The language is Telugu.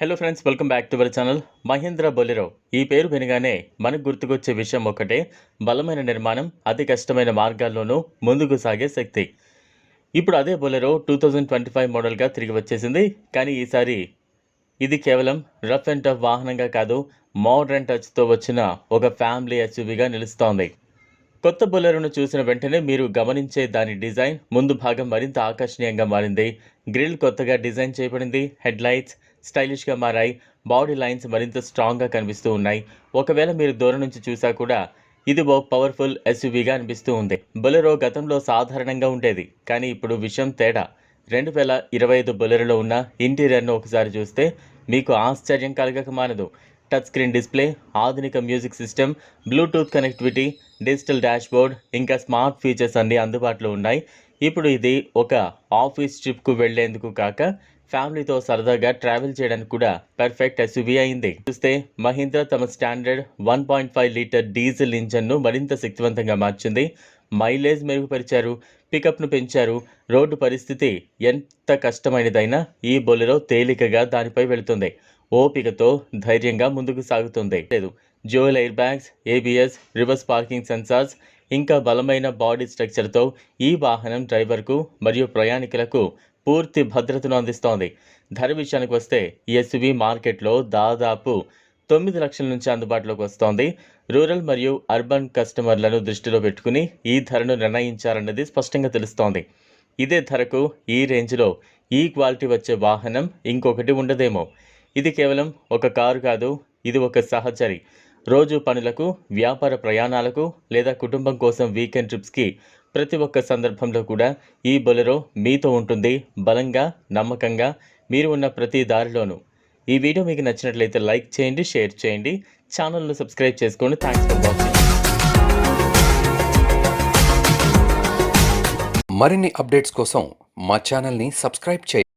Hello friends welcome back to our channel Mahindra Bolero ఈ పేరు వినగానే మనకు గుర్తుకొచ్చే విషయం ఒకటే బలమైన నిర్మాణం అతి కష్టమైన మార్గాల్లోనూ ముందుకు సాగే శక్తి. ఇప్పుడు అదే Bolero two thousand twenty five మోడల్గా తిరిగి వచ్చేసింది. కానీ ఈసారి ఇది కేవలం రఫ్ అండ్ టఫ్ వాహనంగా కాదు మోడర్న్ టచ్తో వచ్చిన ఒక ఫ్యామిలీ ఎస్యూవీగా నిలుస్తోంది. కొత్త బొలెరోను చూసిన వెంటనే మీరు గమనించే దాని డిజైన్ ముందు భాగం మరింత ఆకర్షణీయంగా మారింది. గ్రిల్ కొత్తగా డిజైన్ చేయబడింది. హెడ్ లైట్స్ స్టైలిష్గా మారాయి. బాడీ లైన్స్ మరింత స్ట్రాంగ్గా కనిపిస్తూ ఉన్నాయి. ఒకవేళ మీరు దూరం నుంచి చూసా కూడా ఇది ఓ పవర్ఫుల్ ఎస్యూవీగా అనిపిస్తూ ఉంది. బొలెరో గతంలో సాధారణంగా ఉండేది. కానీ ఇప్పుడు విషయం తేడా. రెండు వేల ఇరవై ఐదు బొలెరోలో ఉన్న ఇంటీరియర్ను ఒకసారి చూస్తే మీకు ఆశ్చర్యం కలగక మానదు. టచ్ స్క్రీన్ డిస్ప్లే ఆధునిక music system bluetooth connectivity digital dashboard ఇంకా స్మార్ట్ ఫీచర్స్ అన్నీ అందుబాటులో ఉన్నాయి. ఇప్పుడు ఇది ఒక ఆఫీస్ ట్రిప్కు వెళ్ళేందుకు కాక ఫ్యామిలీతో సరదాగా ట్రావెల్ చేయడానికి కూడా పర్ఫెక్ట్ ఎస్యూవీ అయింది. చూస్తే మహీంద్రా తమ standard one point five litre diesel ఇంజన్ను మరింత శక్తివంతంగా మార్చింది. మైలేజ్ మెరుగుపరిచారు పికప్ను పెంచారు. రోడ్డు పరిస్థితి ఎంత కష్టమైనదైనా ఈ బొలెరో తేలికగా దానిపై వెళుతుంది. ఓపికతో ధైర్యంగా ముందుకు సాగుతుంది. లేదు dual air bags ABS reverse parking sensors ఇంకా బలమైన బాడీ స్ట్రక్చర్తో ఈ వాహనం డ్రైవర్కు మరియు ప్రయాణికులకు పూర్తి భద్రతను అందిస్తోంది. ధర విషయానికి వస్తే ఎస్వి మార్కెట్లో దాదాపు తొమ్మిది లక్షల నుంచి అందుబాటులోకి వస్తోంది. రూరల్ మరియు అర్బన్ కస్టమర్లను దృష్టిలో పెట్టుకుని ఈ ధరను నిర్ణయించారన్నది స్పష్టంగా తెలుస్తోంది. ఇదే ధరకు ఈ రేంజ్లో ఈ క్వాలిటీ వచ్చే వాహనం ఇంకొకటి ఉండదేమో. ఇది కేవలం ఒక కారు కాదు ఇది ఒక సహచరి. రోజు పనులకు వ్యాపార ప్రయాణాలకు లేదా కుటుంబం కోసం వీకెండ్ ట్రిప్స్కి ప్రతి ఒక్క సందర్భంలో కూడా ఈ బొలెరో మీతో ఉంటుంది. బలంగా నమ్మకంగా మీరు ఉన్న ప్రతి దారిలోనూ. ఈ వీడియో మీకు నచ్చినట్లయితే లైక్ చేయండి షేర్ చేయండి. ఛానల్ను సబ్స్క్రైబ్ చేసుకోండి థ్యాంక్స్ ఫర్ వాచింగ్. మరిన్ని అప్డేట్స్ కోసం మా ఛానల్ని సబ్స్క్రైబ్ చేయండి